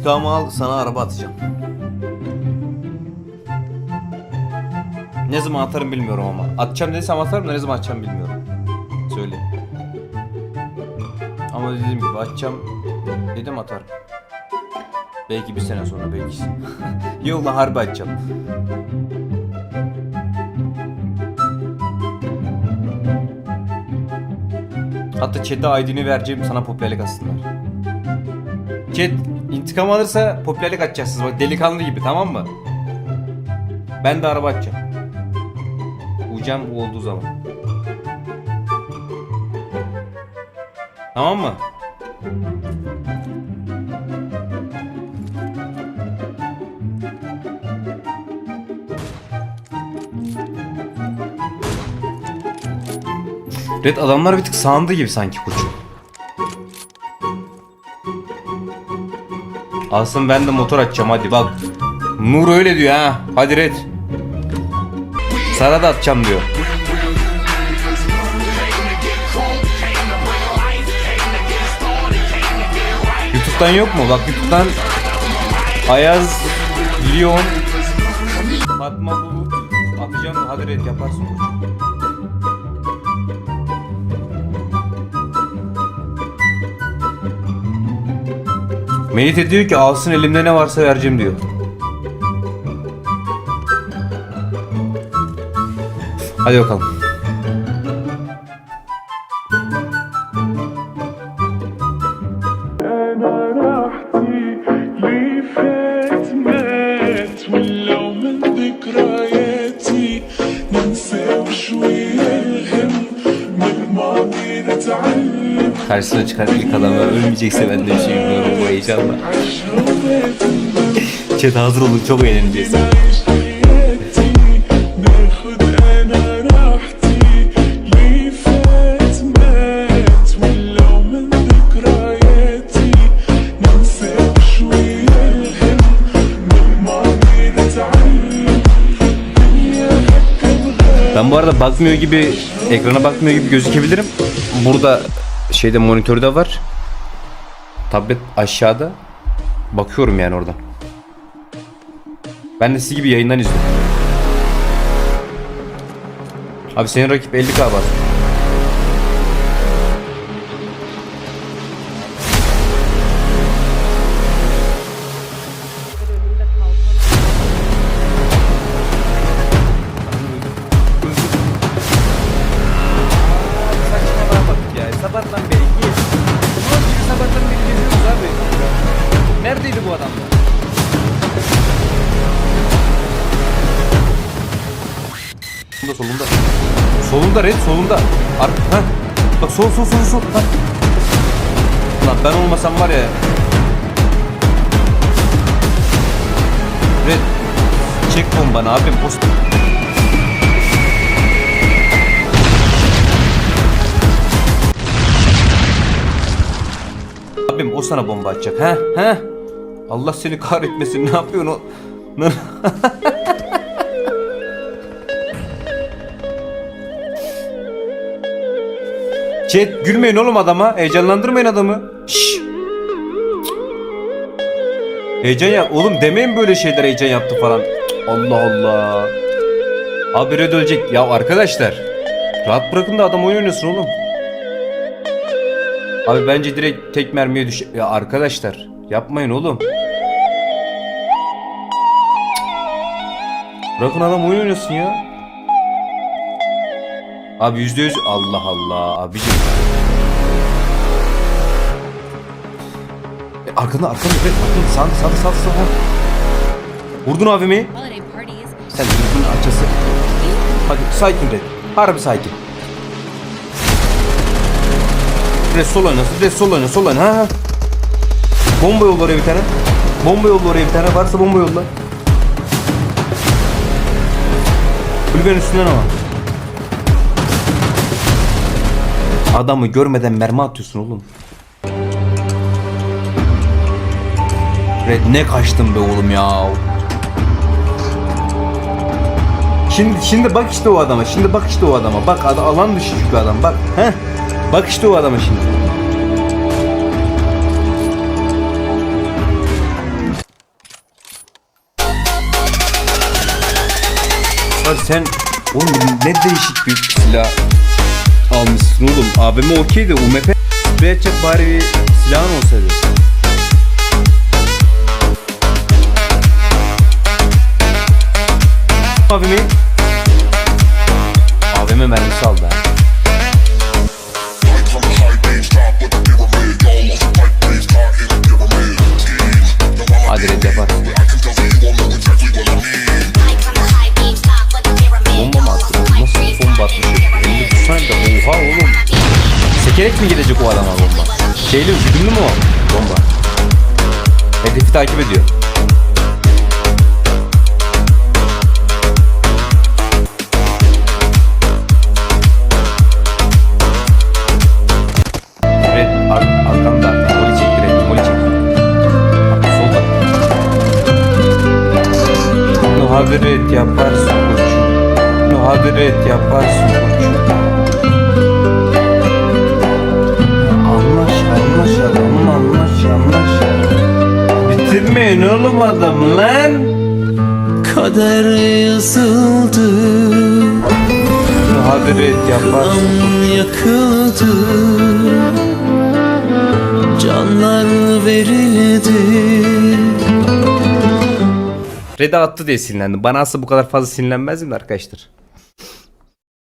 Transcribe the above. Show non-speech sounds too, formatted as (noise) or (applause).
İntikamı al sana araba atacağım. Ne zaman atarım bilmiyorum ama. Atacağım dediysem atarım da ne zaman atacağım bilmiyorum. Söyle. Ama dediğim gibi atacağım dedim atarım. Belki bir sene sonra belki. (laughs) Yok lan harbi atacağım. Hatta chat'e ID'ni vereceğim sana popülerlik atsınlar. Chat intikam alırsa popülerlik atacaksınız bak delikanlı gibi tamam mı? Ben de araba atacağım. Ucam olduğu zaman. Tamam mı? Red adamlar bir tık sağında gibi sanki koçum. Aslında ben de motor açacağım hadi bak. Nur öyle diyor ha. Hadi Red. Sana da atacağım diyor. YouTube'dan yok mu? Bak YouTube'dan Ayaz Lyon Fatma Bulut atacağım hadi Red yaparsın Melite diyor ki alsın elimde ne varsa vereceğim diyor. Hadi bakalım. karşısına çıkan ilk adamı ölmeyecekse ben de bir şey bilmiyorum bu heyecanla. Chat hazır olun çok eğleneceğiz. Ben bu arada bakmıyor gibi, ekrana bakmıyor gibi gözükebilirim. Burada şeyde monitörde var. Tablet aşağıda. Bakıyorum yani oradan. Ben de sizi gibi yayından izliyorum. Abi senin rakip 50k var. Solunda solunda. Solunda red solunda. Ar ha. Bak sol sol sol sol. Ha. Lan ben olmasam var ya. Red. Çek bombanı abim. Post. Abim o sana bomba atacak. Ha? Ha? Allah seni kahretmesin. Ne yapıyorsun o? (laughs) Chat gülmeyin oğlum adama. Heyecanlandırmayın adamı. Şşş. Heyecan yap. Oğlum demeyin böyle şeyler heyecan yaptı falan. Allah Allah. Abi red ölecek. Ya arkadaşlar. Rahat bırakın da adam oyun oynasın oğlum. Abi bence direkt tek mermiye düş... Ya arkadaşlar. Yapmayın oğlum. Bırakın adam oyun oynasın ya. Abi yüzde yüz Allah Allah abicim. E, arkanda arkanda evet arkanda sağ sağ sağ sağ. Vurdun abimi. Sen düzgün açası. Hadi sakin red. Harbi sakin. Red sol oyna. Red sol oyna. Sol oyna. Ha, ha. Bomba yolla oraya bir tane. Bomba yolla oraya bir tane. Varsa bomba yolla. Kulübenin üstünden ama. Adamı görmeden mermi atıyorsun oğlum. Red ne kaçtım be oğlum ya. Şimdi şimdi bak işte o adama. Şimdi bak işte o adama. Bak ad alan dışı çünkü adam. Bak. Heh. Bak işte o adama şimdi. Sen oğlum ne değişik bir silah almışsın oğlum. AVM okey de UMP sprey bari bir silahın olsaydı. AVM AVM mermisi aldı ha. Şeyli güdümlü mü o bomba? Hedefi takip ediyor. Hadret yaparsın koçum. No hadret yaparsın koçum. Bitirmeyin oğlum adam lan. Kader yazıldı yaparsın. An yakıldı Canlar verildi Red'e attı diye sinirlendim. Bana aslında bu kadar fazla sinirlenmezdim de arkadaşlar.